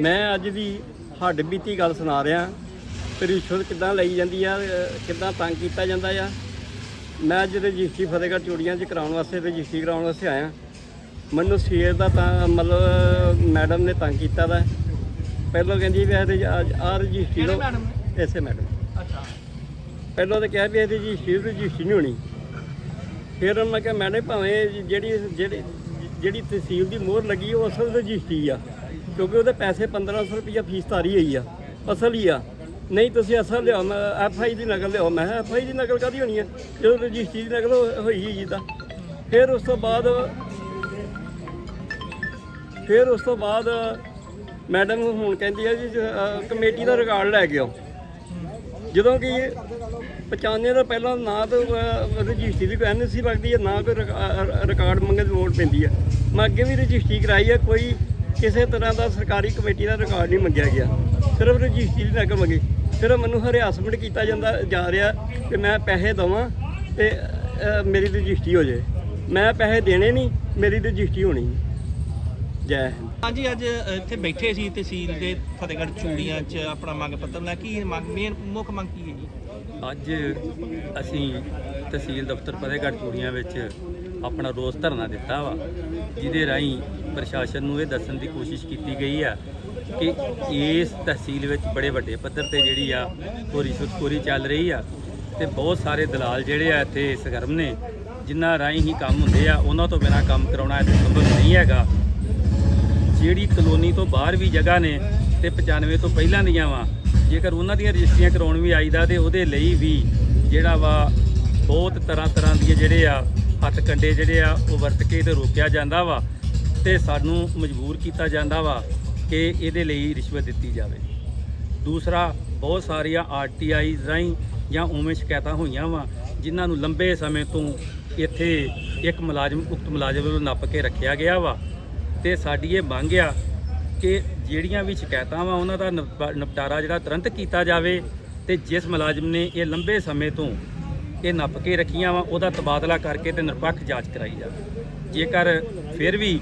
ਮੈਂ ਅੱਜ ਦੀ ਹੱਡ ਬੀਤੀ ਗੱਲ ਸੁਣਾ ਰਿਹਾ। ਕਿ ਰਿਸ਼ਵਤ ਕਿੱਦਾਂ ਲਈ ਜਾਂਦੀ ਆ ਕਿੱਦਾਂ ਤੰਗ ਕੀਤਾ ਜਾਂਦਾ ਆ। ਮੈਂ ਅੱਜ ਰਜਿਸਟਰੀ ਫਤਿਹਗੜ੍ਹ ਚੂੜੀਆਂ 'ਚ ਕਰਾਉਣ ਵਾਸਤੇ ਰਜਿਸਟਰੀ ਕਰਾਉਣ ਵਾਸਤੇ ਆਇਆ। ਮੈਨੂੰ ਸਵੇਰ ਦਾ ਤਾਂ ਮਤਲਬ ਮੈਡਮ ਨੇ ਤੰਗ ਕੀਤਾ ਦਾ। ਪਹਿਲਾਂ ਕਹਿੰਦੀ ਵੀ ਇਹਦੇ ਆ ਰਜਿਸਟਰੀ ਲਓ। ਐਸੇ ਮੈਡਮ। ਅੱਛਾ। ਪਹਿਲਾਂ ਤਾਂ ਕਿਹਾ ਵੀ ਇਹਦੀ ਰਜਿਸਟਰੀ ਰਜਿਸਟਰੀ ਨਹੀਂ ਹੋਣੀ। ਫਿਰ ਮੈਂ ਕਿਹਾ ਮੈਡਮ ਭਾਵੇਂ ਜਿਹੜੀ ਜਿਹੜੀ ਜਿਹੜੀ ਤਹਿਸੀਲ ਦੀ ਮੋਹਰ ਲੱਗੀ ਉਹ ਅਸਲ ਰਜਿਸਟਰੀ ਆ। ਕਿਉਂਕਿ ਉਹਦੇ ਪੈਸੇ 1500 ਰੁਪਈਆ ਫੀਸ ਤਾਰੀ ਹੋਈ ਆ, ਅਸਲ ਹੀ ਆ। ਨਹੀਂ ਤੁਸੀਂ ਅਸਲ ਲਿਆਓ, ਮੈਂ ਐਫ ਆਈ ਦੀ ਨਕਲ ਲਿਆਓ। ਮੈਂ ਐਫ ਆਈ ਦੀ ਨਕਲ ਕਾਦੀ ਹੋਣੀ ਹੈ ਜਦੋਂ ਰਜਿਸਟਰੀ ਦੀ ਨਕਲ ਹੋਈ ਹੀ ਜਿੱਦਾਂ ਫਿਰ ਉਸ ਤੋਂ ਬਾਅਦ ਫਿਰ ਉਸ ਤੋਂ ਬਾਅਦ ਮੈਡਮ ਹੁਣ ਕਹਿੰਦੀ ਹੈ ਜੀ ਕਮੇਟੀ ਦਾ ਰਿਕਾਰਡ ਲੈ ਕੇ ਆਓ। ਜਦੋਂ ਕਿ 95 ਦਾ ਪਹਿਲਾਂ ਨਾ ਤਾਂ ਰਜਿਸਟਰੀ ਦੀ ਕੋਈ ਐਨਸੀ ਲੱਗਦੀ ਹੈ ਨਾ ਕੋਈ ਰਿਕਾ- ਰਿਕਾਰਡ ਮੰਗਣ ਦੀ ਲੋੜ ਪੈਂਦੀ ਹੈ ਮੈਂ ਅੱਗੇ ਵੀ ਰਜਿਸਟਰੀ ਕਰਾਈ ਹੈ ਕੋਈ ਕਿਸੇ ਤਰ੍ਹਾਂ ਦਾ ਸਰਕਾਰੀ ਕਮੇਟੀ ਦਾ ਰਿਕਾਰਡ ਨਹੀਂ ਮੰਗਿਆ ਗਿਆ। ਸਿਰਫ ਰਜਿਸਟਰੀ ਦੀ ਨਕਲ ਮੰਗੀ। ਸਿਰਫ ਮੈਨੂੰ ਹਰਿਆਸਮੈਂਟ ਕੀਤਾ ਜਾਂਦਾ ਜਾ ਰਿਹਾ ਕਿ ਮੈਂ ਪੈਸੇ ਦਵਾਂ ਤੇ ਮੇਰੀ ਰਜਿਸਟਰੀ ਹੋ ਜਾਏ। ਮੈਂ ਪੈਸੇ ਦੇਣੇ ਨਹੀਂ ਮੇਰੀ ਰਜਿਸਟਰੀ ਹੋਣੀ। ਜੈ ਹਿੰਦ। ਹਾਂਜੀ ਅੱਜ ਇੱਥੇ ਬੈਠੇ ਸੀ ਤਹਿਸੀਲ ਦੇ ਫਤਿਹਗੜ੍ਹ ਚੂੜੀਆਂ 'ਚ ਆਪਣਾ ਮੰਗ ਪੱਤਰ ਲੈ ਕੀ ਮੰਗ ਮੇਨ ਮੁੱਖ ਮੰਗ ਕੀ ਹੈ ਜੀ? ਅੱਜ ਅਸੀਂ ਤਹਿਸੀਲ ਦਫ਼ਤਰ ਫਤਿਹਗੜ੍ਹ ਚੂੜੀਆਂ ਵਿੱਚ ਆਪਣਾ ਰੋਸ ਧਰਨਾ ਦਿੱਤਾ ਵਾ, ਜਿਹਦੇ ਰਾਹੀਂ ਪ੍ਰਸ਼ਾਸਨ ਨੂੰ ਇਹ ਦੱਸਣ ਦੀ ਕੋਸ਼ਿਸ਼ ਕੀਤੀ ਗਈ ਆ ਕਿ ਇਸ ਤਹਿਸੀਲ ਵਿੱਚ ਬੜੇ ਵੱਡੇ ਪੱਧਰ ਤੇ ਜਿਹੜੀ ਆ ਉਹ ਰਿਸ਼ਵਤਖੋਰੀ ਚੱਲ ਰਹੀ ਆ ਤੇ ਬਹੁਤ ਸਾਰੇ ਦਲਾਲ ਜਿਹੜੇ ਆ ਇੱਥੇ ਸਰਗਰਮ ਨੇ, ਜਿਨ੍ਹਾਂ ਰਾਹੀਂ ਹੀ ਕੰਮ ਹੁੰਦੇ ਆ, ਉਹਨਾਂ ਤੋਂ ਬਿਨਾਂ ਕੰਮ ਕਰਾਉਣਾ ਇੱਥੇ ਸੰਭਵ ਨਹੀਂ ਹੈਗਾ। ਜਿਹੜੀ ਕਲੋਨੀ ਤੋਂ ਬਾਹਰ ਵੀ ਜਗ੍ਹਾ ਨੇ ਤੇ 95 ਤੋਂ ਪਹਿਲਾਂ ਦੀਆਂ ਵਾ, ਜੇਕਰ ਉਹਨਾਂ ਦੀਆਂ ਰਜਿਸਟਰੀਆਂ ਕਰਾਉਣ ਵੀ ਆਈਦਾ ਤੇ ਉਹਦੇ ਲਈ ਵੀ ਜਿਹੜਾ ਵਾ ਬਹੁਤ ਤਰ੍ਹਾਂ ਤਰ੍ਹਾਂ ਦੀਆਂ ਜਿਹੜੇ ਆ ਹੱਥ ਕੰਡੇ ਜਿਹੜੇ ਆ, ਉਹ ਵਰਤ ਕੇ ਤੇ ਰੋਕਿਆ ਜਾਂਦਾ ਵਾ ਤੇ ਸਾਨੂੰ ਮਜਬੂਰ ਕੀਤਾ ਜਾਂਦਾ ਵਾ ਕਿ ਇਹਦੇ ਲਈ ਰਿਸ਼ਵਤ ਦਿੱਤੀ ਜਾਵੇ। ਦੂਸਰਾ, ਬਹੁਤ ਸਾਰੀਆਂ ਆਰਟੀਆਈ ਰਾਹੀਂ ਜਾਂ ਉਵੇਂ ਸ਼ਿਕਾਇਤਾਂ ਹੋਈਆਂ ਵਾ, ਜਿਨ੍ਹਾਂ ਨੂੰ ਲੰਬੇ ਸਮੇਂ ਤੋਂ ਇੱਥੇ ਇੱਕ ਮੁਲਾਜ਼ਮ, ਉਕਤ ਮੁਲਾਜ਼ਮ ਵੱਲੋਂ ਨੱਪ ਕੇ ਰੱਖਿਆ ਗਿਆ ਵਾ ਤੇ ਸਾਡੀ ਇਹ ਮੰਗ ਆ ਕਿ ਜਿਹੜੀਆਂ ਵੀ ਸ਼ਿਕਾਇਤਾਂ ਵਾ, ਉਹਨਾਂ ਦਾ ਨਿਪ- ਨਿਪਟਾਰਾ ਜਿਹੜਾ ਤੁਰੰਤ ਕੀਤਾ ਜਾਵੇ ਤੇ ਜਿਸ ਮੁਲਾਜ਼ਮ ਨੇ ਇਹ ਲੰਬੇ ਸਮੇਂ ਤੋਂ ਇਹ ਨੱਪ ਕੇ ਰੱਖੀਆਂ ਵਾ, ਉਹਦਾ ਤਬਾਦਲਾ ਕਰਕੇ ਤੇ ਨਿਰਪੱਖ ਜਾਂਚ ਕਰਾਈ ਜਾਵੇ ਜੇਕਰ ਫਿਰ ਵੀ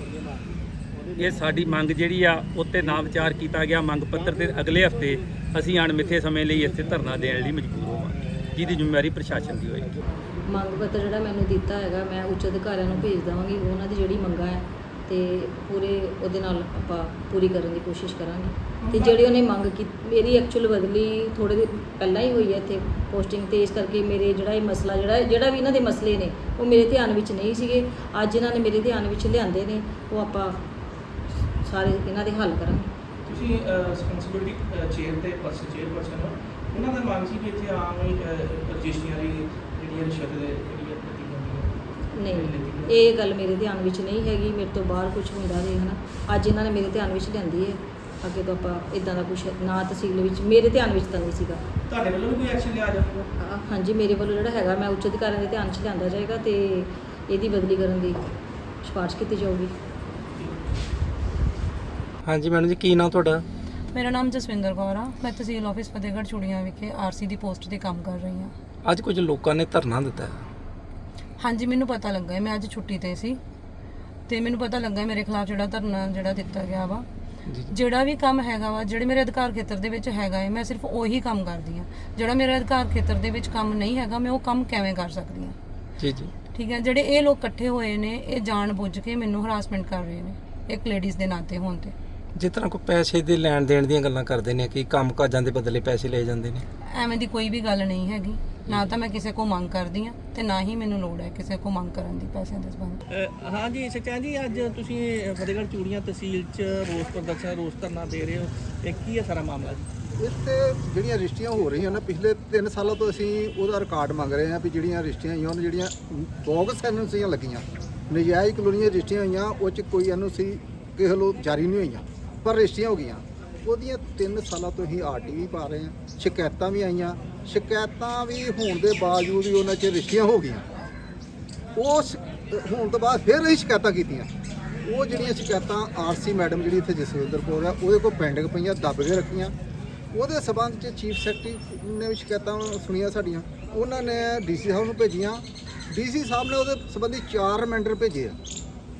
ਇਹ ਸਾਡੀ ਮੰਗ ਜਿਹੜੀ ਆ ਉੱਤੇ ਨਾ ਵਿਚਾਰ ਕੀਤਾ ਗਿਆ, ਮੰਗ ਪੱਤਰ ਤੇ ਅਗਲੇ ਹਫ਼ਤੇ ਅਸੀਂ ਅਣਮਿੱਥੇ ਸਮੇਂ ਲਈ ਇੱਥੇ ਧਰਨਾ ਦੇਣ ਲਈ ਮਜਬੂਰ ਹੋਵਾਂਗੇ ਜਿਹਦੀ ਜ਼ਿੰਮੇਵਾਰੀ ਪ੍ਰਸ਼ਾਸਨ ਦੀ ਹੋਏਗੀ। ਮੰਗ ਪੱਤਰ ਜਿਹੜਾ ਮੈਨੂੰ ਦਿੱਤਾ ਹੈਗਾ, ਮੈਂ ਉੱਚ ਅਧਿਕਾਰੀਆਂ ਨੂੰ ਭੇਜ ਦੇਵਾਂਗੀ, ਉਹਨਾਂ ਦੀ ਜਿਹੜੀ ਮੰਗਾਂ ਹੈ ਤੇ ਪੂਰੇ ਉਹਦੇ ਨਾਲ ਆਪਾਂ ਪੂਰੀ ਕਰਨ ਦੀ ਕੋਸ਼ਿਸ਼ ਕਰਾਂਗੇ। ਤੇ ਜਿਹੜੀ ਉਹਨੇ ਮੰਗ ਕੀਤੀ ਮੇਰੀ ਐਕਚੁਅਲ ਬਦਲੀ ਥੋੜੇ ਦਿਨ ਪਹਿਲਾਂ ਹੀ ਹੋਈ ਹੈ ਇੱਥੇ ਪੋਸਟਿੰਗ ਤੇ ਇਸ ਕਰਕੇ ਮੇਰੇ ਜਿਹੜਾ ਇਹ ਮਸਲਾ ਜਿਹੜਾ ਜਿਹੜਾ ਵੀ ਇਹਨਾਂ ਦੇ ਮਸਲੇ ਨੇ ਉਹ ਮੇਰੇ ਧਿਆਨ ਵਿੱਚ ਨਹੀਂ ਸੀਗੇ। ਅੱਜ ਇਹਨਾਂ ਨੇ ਮੇਰੇ ਧਿਆਨ ਵਿੱਚ ਲਿਆਂਦੇ ਨੇ ਉਹ ਆਪਾਂ ਸਾਰੇ ਇਹਨਾਂ ਦੇ ਹੱਲ ਕਰਾਂਗੇ। ਤੁਸੀਂ ਰਿਸਪੌਂਸਿਬਿਲਟੀ ਚੇਅਰ ਤੇ ਪਰਸਨ ਚੇਅਰ ਪਰਸਨ ਹੋ। ਉਹਨਾਂ ਦਾ ਮੰਗ ਸੀ ਕਿ ਇੱਥੇ ਆਮ ਹੀ ਰਜਿਸਟਰੀਆਂ ਦੀ ਜਿਹੜੀਆਂ ਰਿਸ਼ਵਤ ਦੇ ਜਿਹੜੀ ਹੈ ਦਿੱਤੀ ਜਾਂਦੀ ਹੈ ਨਹੀਂ ਇਹ ਗੱਲ ਮੇਰੇ ਧਿਆਨ ਵਿੱਚ ਨਹੀਂ ਹੈਗੀ ਮੇਰੇ ਤੋਂ ਬਾਹਰ ਕੁਝ ਹੁੰਦਾ ਰਹੇ ਹਨਾ? ਅੱਜ ਇਹਨਾਂ ਨੇ ਮੇਰੇ ਧਿਆਨ ਵਿੱਚ ਲਿਆਂਦੀ ਹੈ। ਅੱਗੇ ਤੋਂ ਆਪਾਂ ਇਦਾਂ ਦਾ ਕੁਝ ਨਾ ਤਹਿਸੀਲ ਵਿੱਚ ਮੇਰੇ ਧਿਆਨ ਵਿੱਚ ਤਾਂ ਨਹੀਂ ਸੀਗਾ। ਤੁਹਾਡੇ ਵੱਲੋਂ ਵੀ ਕੋਈ ਐਕਸ਼ਨ ਲਿਆ ਜਾਊਗਾ? ਹਾਂਜੀ ਮੇਰੇ ਵੱਲੋਂ ਜਿਹੜਾ ਹੈਗਾ ਮੈਂ ਉੱਚ ਅਧਿਕਾਰੀਆਂ ਦੇ ਧਿਆਨ 'ਚ ਲਿਆਂਦਾ ਜਾਏਗਾ ਤੇ ਇਹਦੀ ਬਦਲੀ ਕਰਨ ਦੀ ਸਿਫਾਰਿਸ਼ ਕੀਤੀ ਜਾਊਗੀ। ਹਾਂਜੀ ਮੈਡਮ ਜੀ ਕੀ ਨਾਮ ਤੁਹਾਡਾ? ਮੇਰਾ ਨਾਮ ਜਸਵਿੰਦਰ ਕੌਰ ਆ। ਮੈਂ ਤਹਿਸੀਲ ਆਫਿਸ ਫਤਿਹਗੜ੍ਹ ਚੂੜੀਆਂ ਵਿਖੇ ਆਰਸੀ ਦੀ ਪੋਸਟ ਤੇ ਕੰਮ ਕਰ ਰਹੀ ਹਾਂ। ਅੱਜ ਕੁਝ ਲੋਕਾਂ ਨੇ ਧਰਨਾ ਦਿੱਤਾ ਹੈ। ਹਾਂਜੀ ਮੈਨੂੰ ਪਤਾ ਲੱਗਾ ਹੈ, ਮੈਂ ਅੱਜ ਛੁੱਟੀ ਤੇ ਸੀ। ਤੇ ਮੈਨੂੰ ਪਤਾ ਲੱਗਾ ਹੈ ਮੇਰੇ ਖਿਲਾਫ ਜਿਹੜਾ ਧਰਨਾ ਜਿਹੜਾ ਦਿੱਤਾ ਗਿਆ ਵਾ ਜੀ ਜਿਹੜਾ ਵੀ ਕੰਮ ਹੈਗਾ ਵਾ ਜਿਹੜੇ ਮੇਰੇ ਅਧਿਕਾਰ ਖੇਤਰ ਦੇ ਵਿੱਚ ਹੈਗਾ ਹੈ ਮੈਂ ਸਿਰਫ ਉਹੀ ਕੰਮ ਕਰਦੀ ਹਾਂ। ਜਿਹੜਾ ਮੇਰੇ ਅਧਿਕਾਰ ਖੇਤਰ ਦੇ ਵਿੱਚ ਕੰਮ ਨਹੀਂ ਹੈਗਾ ਮੈਂ ਉਹ ਕੰਮ ਕਿਵੇਂ ਕਰ ਸਕਦੀ ਹਾਂ? ਜੀ ਜੀ। ਠੀਕ ਹੈ ਜਿਹੜੇ ਇਹ ਲੋਕ ਇਕੱਠੇ ਹੋਏ ਨੇ ਇਹ ਜਾਣ ਬੁੱਝ ਕੇ ਮੈਨੂੰ ਹਰਾਸਮੈਂਟ ਕਰ ਰਹੇ ਨੇ ਇੱਕ ਲੇਡੀਜ਼ ਦੇ ਨਾਤੇ ਹੋਣ ਤੇ। ਜਿਸ ਤਰ੍ਹਾਂ ਕੋਈ ਪੈਸੇ ਦੇ ਲੈਣ ਦੇਣ ਦੀਆਂ ਗੱਲਾਂ ਕਰਦੇ ਨੇ ਕਿ ਕੰਮ ਕਾਜਾਂ ਦੇ ਬਦਲੇ ਪੈਸੇ ਲਏ ਜਾਂਦੇ ਨੇ। ਐਵੇਂ ਦੀ ਕੋਈ ਵੀ ਗੱਲ ਨਹੀਂ ਹੈਗੀ। ਨਾ ਤਾਂ ਮੈਂ ਕਿਸੇ ਕੋ ਮੰਗ ਕਰਦੀ ਆ ਤੇ ਨਾ ਹੀ ਮੈਨੂੰ ਲੋੜ ਹੈ ਕਿਸੇ ਕੋ ਮੰਗ ਕਰਨ ਦੀ ਪੈਸਿਆਂ ਦੇ ਸੰਬੰਧ। ਹਾਂਜੀ ਸਚਿਨ ਜੀ ਅੱਜ ਤੁਸੀਂ ਫਤਿਹਗੜ੍ਹ ਚੂੜੀਆਂ ਤਹਿਸੀਲ 'ਚ ਰੋਸ ਪ੍ਰਦਰਸ਼ਨ ਰੋਸ ਧਰਨਾ ਦੇ ਰਹੇ ਹੋ। ਇਹ ਕੀ ਹੈ ਸਾਰਾ ਮਾਮਲਾ ਜੀ? ਇੱਥੇ ਜਿਹੜੀਆਂ ਰਜਿਸਟਰੀਆਂ ਹੋ ਰਹੀਆਂ ਨੇ ਪਿਛਲੇ 3 ਸਾਲਾਂ ਤੋਂ ਅਸੀਂ ਉਹਦਾ ਰਿਕਾਰਡ ਮੰਗ ਰਹੇ ਹਾਂ ਵੀ ਜਿਹੜੀਆਂ ਰਜਿਸਟਰੀਆਂ ਹੋਈਆਂ ਉਹਨਾਂ ਜਿਹੜੀਆਂ ਬੋਗਸ ਐਨਓਸੀਆਂ ਲੱਗੀਆਂ। ਨਜਾਇਜ਼ ਕਲੋਨੀਆਂ ਰਜਿਸਟਰੀਆਂ ਹੋਈਆਂ ਉਹ 'ਚ ਕੋਈ ਐਨਓਸੀ ਕਿਸੇ ਵੱਲੋਂ ਜਾਰੀ ਨਹੀਂ ਹੋਈਆਂ ਪਰ ਰਜਿਸਟਰੀਆਂ ਹੋ ਗਈਆਂ। ਉਹਦੀਆਂ 3 ਸਾਲਾਂ ਤੋਂ ਹੀ ਆਰਟੀਵੀ ਪਾ ਰਹੇ ਹਾਂ, ਸ਼ਿਕਾਇਤਾਂ ਵੀ ਆਈਆਂ। ਸ਼ਿਕਾਇਤਾਂ ਵੀ ਹੋਣ ਦੇ ਬਾਵਜੂਦ ਵੀ ਉਹਨਾਂ 'ਚ ਰਜਿਸਟਰੀਆਂ ਹੋ ਗਈਆਂ। ਉਹ ਹੋਣ ਤੋਂ ਬਾਅਦ ਫਿਰ ਅਸੀਂ ਸ਼ਿਕਾਇਤਾਂ ਕੀਤੀਆਂ। ਉਹ ਜਿਹੜੀਆਂ ਸ਼ਿਕਾਇਤਾਂ ਆਰਸੀ ਮੈਡਮ ਜਿਹੜੀ ਇੱਥੇ ਜਸਵਿੰਦਰ ਕੌਰ ਆ ਉਹਦੇ ਕੋਲ ਪੈਂਡਿੰਗ ਪਈਆਂ, ਦੱਬ ਕੇ ਰੱਖੀਆਂ। ਉਹਦੇ ਸਬੰਧ 'ਚ ਚੀਫ ਸੈਕਟਰੀ ਨੇ ਵੀ ਸ਼ਿਕਾਇਤਾਂ ਸੁਣੀਆਂ ਸਾਡੀਆਂ। ਉਹਨਾਂ ਨੇ ਡੀਸੀ ਸਾਹਿਬ ਨੂੰ ਭੇਜੀਆਂ। ਡੀਸੀ ਸਾਹਿਬ ਨੇ ਉਹਦੇ ਸੰਬੰਧੀ ਚਾਰ ਰਿਮਾਈਂਡਰ ਭੇਜੇ ਆ।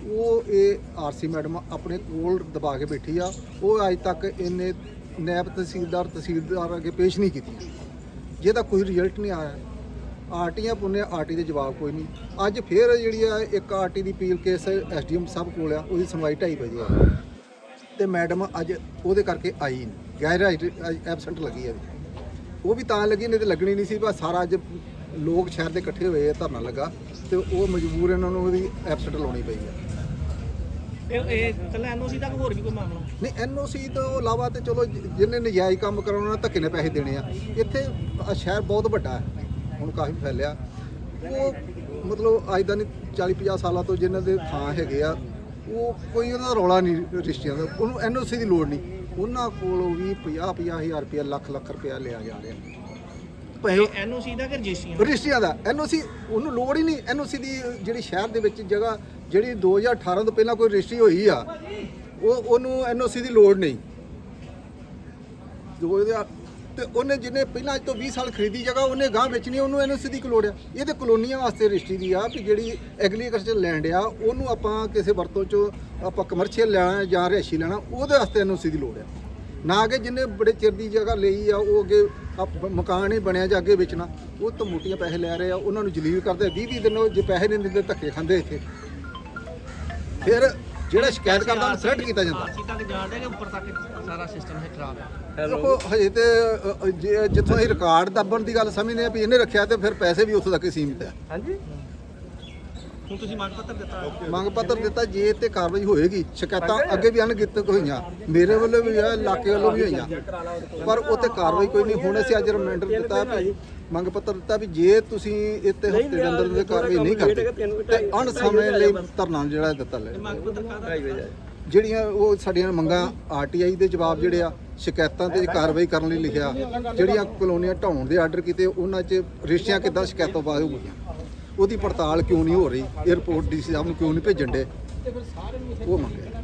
ਉਹ ਇਹ ਆਰਸੀ ਮੈਡਮ ਆਪਣੇ ਕੋਲ ਦਬਾ ਕੇ ਬੈਠੀ ਆ, ਉਹ ਅੱਜ ਤੱਕ ਇਹਨੇ ਨੈਬ ਤਹਿਸੀਲਦਾਰ ਤਹਿਸੀਲਦਾਰ ਅੱਗੇ ਪੇਸ਼ ਨਹੀਂ ਕੀਤੀ। ਜਿਹਦਾ ਕੋਈ ਰਿਜ਼ਲਟ ਨਹੀਂ ਆਇਆ। ਆਰਟੀਆਂ ਪੁੰਨੇ, ਆਰਟੀ ਦੇ ਜਵਾਬ ਕੋਈ ਨਹੀਂ। ਅੱਜ ਫੇਰ ਜਿਹੜੀ ਆ, ਇੱਕ ਆਰਟੀ ਦੀ ਅਪੀਲ ਕੇਸ ਐਸਡੀਐਮ ਸਾਹਿਬ ਕੋਲ ਆ, ਉਹਦੀ ਸੁਣਵਾਈ ਢਾਈ ਵਜੇ ਆ। ਤੇ ਮੈਡਮ ਅੱਜ ਉਹਦੇ ਕਰਕੇ ਆਈ ਨਹੀਂ। ਗੈਰ ਐਬਸੈਂਟ ਲੱਗੀ ਹੈ ਉਹ ਵੀ ਤਾਂ ਲੱਗੀ, ਨਹੀਂ ਤੇ ਲੱਗਣੀ ਨਹੀਂ ਸੀ ਬਸ ਸਾਰਾ ਅੱਜ ਲੋਕ ਸ਼ਹਿਰ ਦੇ ਇਕੱਠੇ ਹੋਏ ਧਰਨਾ ਲੱਗਾ। ਤੇ ਉਹ ਮਜਬੂਰ ਇਹਨਾਂ ਨੂੰ ਉਹਦੀ ਐਬਸੈਂਟ ਲਾਉਣੀ ਪਈ ਆ। ਇਹ ਇਹ ਕੱਲਾ ਐਨਓਸੀ ਤੱਕ ਹੋਰ ਵੀ ਕੋਈ ਮਾਮਲਾ ਨਹੀਂ, ਐਨਓਸੀ ਤੋਂ ਇਲਾਵਾ ਤੇ ਚਲੋ ਜਿ- ਜਿਹਨੇ ਨਜਾਇਜ਼ ਕੰਮ ਕਰਾਉਣਾ ਉਹਨਾਂ ਧੱਕੇ ਨੇ ਪੈਸੇ ਦੇਣੇ ਆ। ਇੱਥੇ ਆਹ ਸ਼ਹਿਰ ਬਹੁਤ ਵੱਡਾ ਹੈ, ਹੁਣ ਕਾਫੀ ਫੈਲਿਆ। ਉਹ ਮਤਲਬ ਅੱਜ ਦਾ ਨਹੀਂ 40 50 ਸਾਲਾਂ ਤੋਂ ਜਿਨ੍ਹਾਂ ਦੇ ਥਾਂ ਹੈਗੇ ਆ, ਉਹ ਕੋਈ ਉਹਨਾਂ ਦਾ ਰੌਲਾ ਨਹੀਂ ਰਿਸ਼ਤਿਆਂ ਦਾ, ਉਹਨੂੰ ਐਨਓਸੀ ਦੀ ਲੋੜ ਨਹੀਂ। ਉਹਨਾਂ ਕੋਲੋਂ ਵੀ 50 50 ਹਜ਼ਾਰ ਰੁਪਇਆ ਲੱਖ ਲੱਖ ਰੁਪਇਆ ਲਿਆ ਜਾ ਰਿਹਾ। ਭਾਵੇਂ ਐਨਓਸੀ ਦਾ ਕਿ ਰਜਿਸਟਰੀਆਂ ਰਜਿਸਟਰੀਆਂ ਦਾ। ਐਨਓਸੀ ਉਹਨੂੰ ਲੋੜ ਹੀ ਨਹੀਂ ਐਨਓਸੀ ਦੀ ਜਿਹੜੀ ਸ਼ਹਿਰ ਦੇ ਵਿੱਚ ਜਗ੍ਹਾ ਜਿਹੜੀ 2018 ਤੋਂ ਪਹਿਲਾਂ ਕੋਈ ਰਜਿਸਟਰੀ ਹੋਈ ਆ ਉਹ ਉਹਨੂੰ ਐਨਓਸੀ ਦੀ ਲੋੜ ਨਹੀਂ। ਹਜ਼ਾਰ ਤੇ ਉਹਨੇ ਜਿਹਨੇ ਪਹਿਲਾਂ ਅੱਜ ਤੋਂ 20 ਸਾਲ ਖਰੀਦੀ ਜਗ੍ਹਾ ਉਹਨੇ ਗਾਂ ਵੇਚਣੀ ਉਹਨੂੰ ਐਨਓਸੀ ਦੀ ਕੀ ਲੋੜ ਆ। ਇਹ ਤੇ ਕਲੋਨੀਆਂ ਵਾਸਤੇ ਰਜਿਸਟਰੀ ਦੀ ਆ ਕਿ ਜਿਹੜੀ ਐਗਰੀਕਲਚਰ ਲੈਂਡ ਆ ਉਹਨੂੰ ਆਪਾਂ ਕਿਸੇ ਵਰਤੋਂ ਚ ਆਪਾਂ ਕਮਰਸ਼ੀਅਲ ਲੈਣਾ ਜਾਂ ਰਿਹਾਇਸ਼ੀ ਲੈਣਾ ਉਹਦੇ ਵਾਸਤੇ ਐਨਓਸੀ ਦੀ ਲੋੜ ਆ। ਨਾ ਕਿ ਜਿਹਨੇ ਬੜੇ ਚਿਰ ਦੀ ਜਗ੍ਹਾ ਲਈ ਆ ਉਹ ਅੱਗੇ ਆਪ- ਮਕਾਨ ਹੀ ਬਣਿਆ ਜਾਂ ਅੱਗੇ ਵੇਚਣਾ ਉਹ ਤਾਂ ਮੋਟੀਆਂ ਪੈਸੇ ਲੈ ਰਹੇ ਆ ਉਹਨਾਂ ਨੂੰ ਜਲੀਲ ਕਰਦੇ 20 20 ਦਿਨ ਉਹ ਜੇ ਪੈਸੇ ਨਹੀਂ ਦਿੰਦੇ ਧੱਕੇ ਖਾਂਦੇ ਇੱਥੇ। ਫਿਰ ਜਿਹੜਾ ਸ਼ਿਕਾਇਤ ਕਰਦਾ ਉਹਨੂੰ ਸਿਲੈਕਟ ਕੀਤਾ ਜਾਂਦਾ। ਆਰਸੀ ਤੱਕ ਜਾਣ ਦੇ ਕਿ ਉੱਪਰ ਤੱਕ ਸਾਰਾ ਸਿਸਟਮ ਹੈ ਖਰਾਬ ਹੈ ਦੇਖੋ ਹਜੇ ਤੇ ਅ, ਅ, ਜੇ- ਜਿੱਥੋਂ ਅਸੀਂ ਰਿਕਾਰਡ ਦੱਬਣ ਦੀ ਗੱਲ ਸਮਝਦੇ ਆ ਵੀ ਇਹਨੇ ਰੱਖਿਆ ਤੇ ਫਿਰ ਪੈਸੇ ਵੀ ਉੱਥੋਂ ਤੱਕ ਹੀ ਸੀਮਿਤ ਆ। ਹਾਂਜੀ। ਹੁਣ ਤੁਸੀਂ ਮੰਗ ਪੱਤਰ ਦਿੱਤਾ ਮੰਗ ਪੱਤਰ ਦਿੱਤਾ ਜੇ ਤੇ ਕਾਰਵਾਈ ਹੋਏਗੀ ਸ਼ਿਕਾਇਤਾਂ ਅੱਗੇ ਵੀ ਅਣਗਿਣਤ ਹੋਈਆਂ ਮੇਰੇ ਵੱਲੋਂ ਵੀ ਆ ਇਲਾਕੇ ਵੱਲੋਂ ਵੀ ਹੋਈਆਂ। ਪਰ ਉੱਥੇ ਕਾਰਵਾਈ ਕੋਈ ਨਹੀਂ ਹੁਣ ਅਸੀਂ ਅੱਜ ਰਿਮਾਈਂਡਰ ਦਿੱਤਾ ਵੀ ਮੰਗ ਪੱਤਰ ਦਿੱਤਾ ਵੀ ਜੇ ਤੁਸੀਂ ਇੱਥੇ ਹਫ਼ਤੇ ਦੇ ਅੰਦਰ ਦੇ ਕਾਰਵਾਈ ਨਹੀਂ ਕਰਦੇ ਤੇ ਅਣਸਮੇਂ ਲਈ ਧਰਨਾ ਜਿਹੜਾ ਦਿੱਤਾ ਲੈ। ਮੰਗ ਪੱਤਰ ਕਾਹਦਾ ਢਾਈ ਵਜੇ ਜਿਹੜੀਆਂ ਉਹ ਸਾਡੀਆਂ ਮੰਗਾਂ ਆਰਟੀਆਈ ਦੇ ਜਵਾਬ ਜਿਹੜੇ ਆ ਸ਼ਿਕਾਇਤਾਂ ਤੇ ਕਾਰਵਾਈ ਕਰਨ ਲਈ ਲਿਖਿਆ ਜਿਹੜੀਆਂ ਕਲੋਨੀਆਂ ਢਾਉਣ ਦੇ ਆਰਡਰ ਕੀਤੇ ਉਹਨਾਂ 'ਚ ਰਿਸ਼ਤਿਆਂ ਕਿੱਦਾਂ ਸ਼ਿਕਾਇਤਾਂ ਬਾਅਦ ਹੋਈਆਂ? ਉਹਦੀ ਪੜਤਾਲ ਕਿਉਂ ਨਹੀਂ ਹੋ ਰਹੀ? 에어ਪੋਰਟ ਡੀਸੀ ਸਾਹਿਬ ਨੂੰ ਕਿਉਂ ਨਹੀਂ ਭੇਜਣ ਦੇ? ਉਹ ਮੰਗਿਆ